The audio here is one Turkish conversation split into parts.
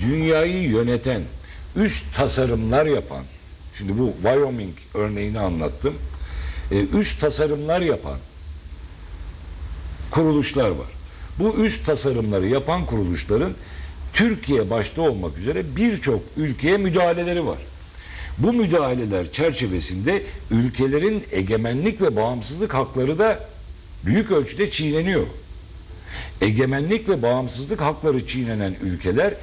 dünyayı yöneten, üst tasarımlar yapan, şimdi bu Wyoming örneğini anlattım, e, üst tasarımlar yapan kuruluşlar var. Bu üst tasarımları yapan kuruluşların Türkiye başta olmak üzere birçok ülkeye müdahaleleri var. Bu müdahaleler çerçevesinde ülkelerin egemenlik ve bağımsızlık hakları da büyük ölçüde çiğneniyor. Egemenlik ve bağımsızlık hakları çiğnenen ülkeler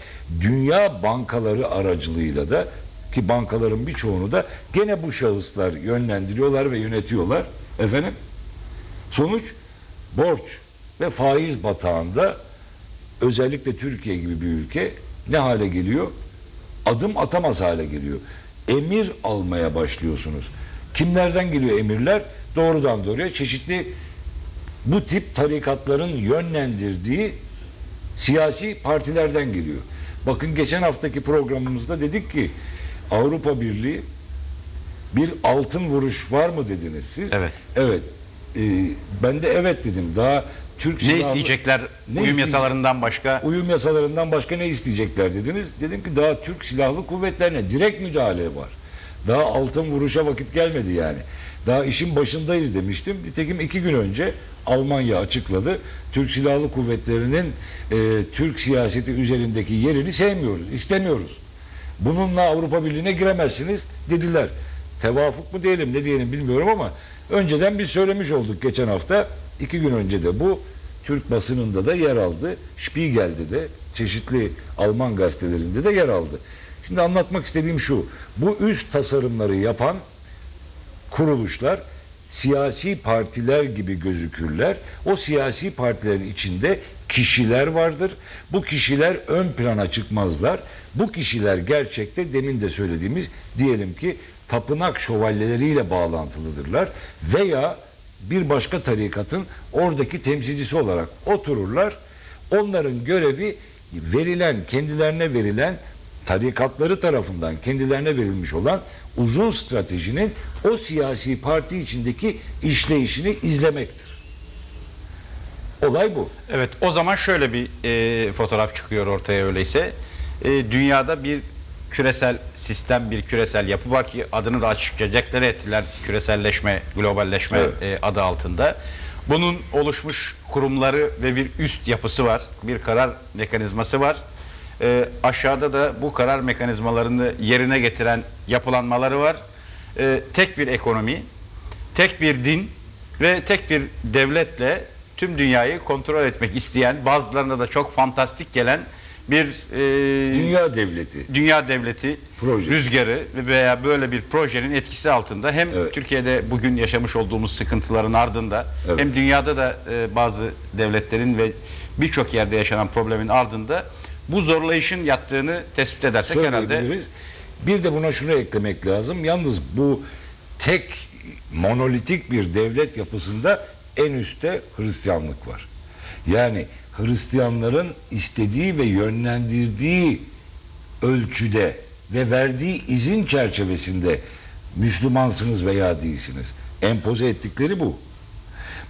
dünya bankaları aracılığıyla da ki bankaların birçoğunu da gene bu şahıslar yönlendiriyorlar ve yönetiyorlar. Efendim? Sonuç borç ve faiz batağında özellikle Türkiye gibi bir ülke ne hale geliyor? Adım atamaz hale geliyor. Emir almaya başlıyorsunuz. Kimlerden geliyor emirler? Doğrudan doğruya çeşitli bu tip tarikatların yönlendirdiği siyasi partilerden geliyor. Bakın geçen haftaki programımızda dedik ki Avrupa Birliği bir altın vuruş var mı dediniz siz? Evet. Evet. Ee, ben de evet dedim. Daha Türk Ne silahlı- isteyecekler Ne uyum yasalarından başka? Uyum yasalarından başka ne isteyecekler dediniz. Dedim ki daha Türk Silahlı Kuvvetlerine direkt müdahale var. Daha altın vuruşa vakit gelmedi yani. Daha işin başındayız demiştim. Nitekim iki gün önce Almanya açıkladı. Türk Silahlı Kuvvetleri'nin e, Türk siyaseti üzerindeki yerini sevmiyoruz, istemiyoruz. Bununla Avrupa Birliği'ne giremezsiniz dediler. Tevafuk mu diyelim ne diyelim bilmiyorum ama önceden biz söylemiş olduk geçen hafta. iki gün önce de bu Türk basınında da yer aldı. Spiegel'de de çeşitli Alman gazetelerinde de yer aldı. Şimdi anlatmak istediğim şu. Bu üst tasarımları yapan kuruluşlar siyasi partiler gibi gözükürler. O siyasi partilerin içinde kişiler vardır. Bu kişiler ön plana çıkmazlar. Bu kişiler gerçekte demin de söylediğimiz diyelim ki tapınak şövalyeleriyle bağlantılıdırlar veya bir başka tarikatın oradaki temsilcisi olarak otururlar. Onların görevi verilen, kendilerine verilen tarikatları tarafından kendilerine verilmiş olan uzun stratejinin o siyasi parti içindeki işleyişini izlemektir. Olay bu. Evet o zaman şöyle bir e, fotoğraf çıkıyor ortaya öyleyse. E, dünyada bir küresel sistem, bir küresel yapı var ki adını da açıkça deklare ettiler küreselleşme, globalleşme Evet. e, adı altında. Bunun oluşmuş kurumları ve bir üst yapısı var, bir karar mekanizması var. E, aşağıda da bu karar mekanizmalarını yerine getiren yapılanmaları var. E, tek bir ekonomi, tek bir din ve tek bir devletle tüm dünyayı kontrol etmek isteyen, bazılarına da çok fantastik gelen bir e, Dünya devleti. dünya devleti Proje. rüzgarı veya böyle bir projenin etkisi altında hem Evet. Türkiye'de bugün yaşamış olduğumuz sıkıntıların ardında Evet. hem dünyada da e, bazı devletlerin ve birçok yerde yaşanan problemin ardında bu zorlayışın yattığını tespit edersek herhalde. Bir de buna şunu eklemek lazım. Yalnız bu tek monolitik bir devlet yapısında en üstte Hristiyanlık var. Yani Hristiyanların istediği ve yönlendirdiği ölçüde ve verdiği izin çerçevesinde Müslümansınız veya değilsiniz. Empoze ettikleri bu.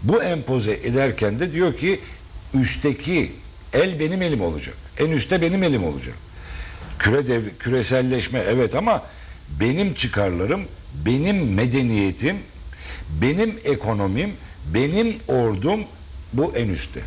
Bu empoze ederken de diyor ki üstteki el benim elim olacak. En üstte benim elim olacak. Küre dev, küreselleşme evet ama benim çıkarlarım, benim medeniyetim, benim ekonomim, benim ordum bu en üstte.